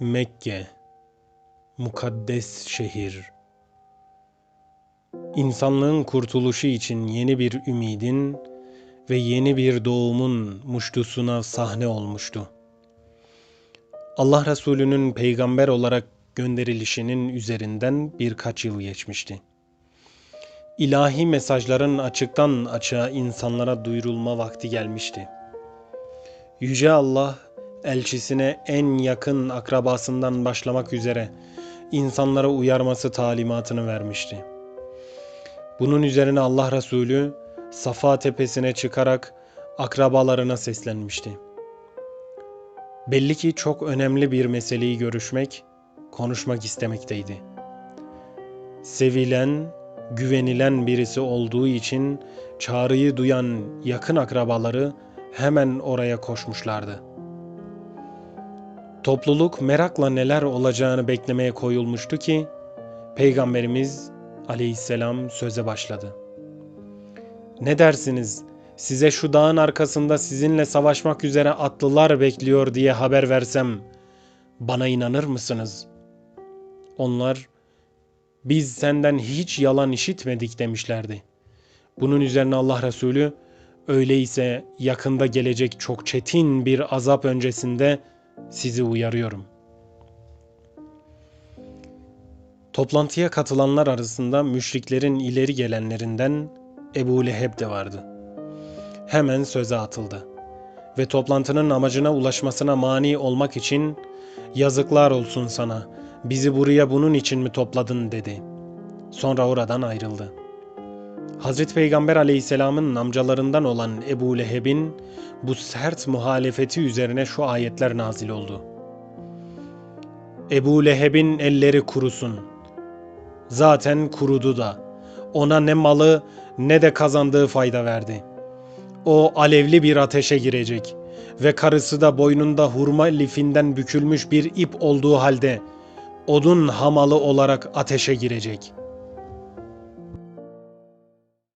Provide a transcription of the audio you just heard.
Mekke, mukaddes şehir. İnsanlığın kurtuluşu için yeni bir ümidin ve yeni bir doğumun muştusuna sahne olmuştu. Allah Resulü'nün peygamber olarak gönderilişinin üzerinden birkaç yıl geçmişti. İlahi mesajların açıktan açığa insanlara duyurulma vakti gelmişti. Yüce Allah elçisine en yakın akrabasından başlamak üzere insanlara uyarması talimatını vermişti. Bunun üzerine Allah Resulü Safa tepesine çıkarak akrabalarına seslenmişti. Belli ki çok önemli bir meseleyi görüşmek, konuşmak istemekteydi. Sevilen, güvenilen birisi olduğu için çağrıyı duyan yakın akrabaları hemen oraya koşmuşlardı. Topluluk merakla neler olacağını beklemeye koyulmuştu ki Peygamberimiz aleyhisselam söze başladı. Ne dersiniz? Size şu dağın arkasında sizinle savaşmak üzere atlılar bekliyor diye haber versem bana inanır mısınız? Onlar biz senden hiç yalan işitmedik demişlerdi. Bunun üzerine Allah Resulü öyleyse yakında gelecek çok çetin bir azap öncesinde sizi uyarıyorum. Toplantıya katılanlar arasında müşriklerin ileri gelenlerinden Ebu Leheb de vardı. Hemen söze atıldı ve toplantının amacına ulaşmasına mani olmak için yazıklar olsun sana, bizi buraya bunun için mi topladın dedi. Sonra oradan ayrıldı. Hazreti Peygamber aleyhisselamın amcalarından olan Ebu Leheb'in bu sert muhalefeti üzerine şu ayetler nazil oldu. Ebu Leheb'in elleri kurusun. Zaten kurudu da. Ona ne malı ne de kazandığı fayda verdi. O alevli bir ateşe girecek ve karısı da boynunda hurma lifinden bükülmüş bir ip olduğu halde odun hamalı olarak ateşe girecek.''